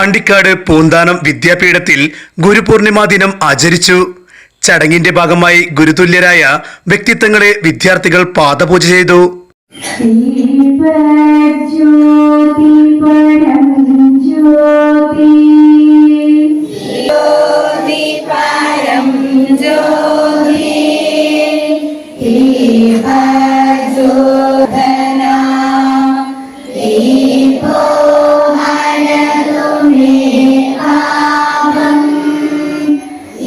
പാണ്ടിക്കാട് പൂന്താനം വിദ്യാപീഠത്തിൽ ഗുരുപൂർണിമ ദിനം ആചരിച്ചു. ചടങ്ങിന്റെ ഭാഗമായി ഗുരുതുല്യരായ വ്യക്തിത്വങ്ങളെ വിദ്യാർത്ഥികൾ പാദപൂജ ചെയ്തു.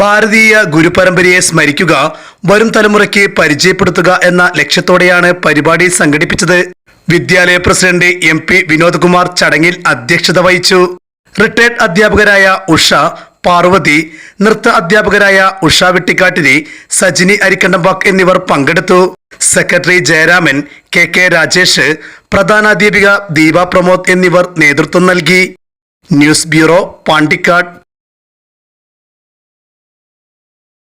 ഭാരതീയ ഗുരുപരമ്പരയെ സ്മരിക്കുക വരും തലമുറയ്ക്ക് പരിചയപ്പെടുത്തുക എന്ന ലക്ഷ്യത്തോടെയാണ് പരിപാടി സംഘടിപ്പിച്ചത്. വിദ്യാലയ പ്രസിഡന്റ് എം പി വിനോദ്കുമാർ ചടങ്ങിൽ അധ്യക്ഷത വഹിച്ചു. റിട്ടയർഡ് അധ്യാപകരായ ഉഷ പാർവതി നൃത്ത അധ്യാപകരായ ഉഷ വെട്ടിക്കാട്ടിരി സജിനി അരിക്കണ്ടംബാക് എന്നിവർ പങ്കെടുത്തു. Secretary Jayaraman K K Rajesh പ്രധാനാധ്യാപിക Deepa Pramod എന്നിവർ നേതൃത്വം നൽകി. News bureau Pandikkad.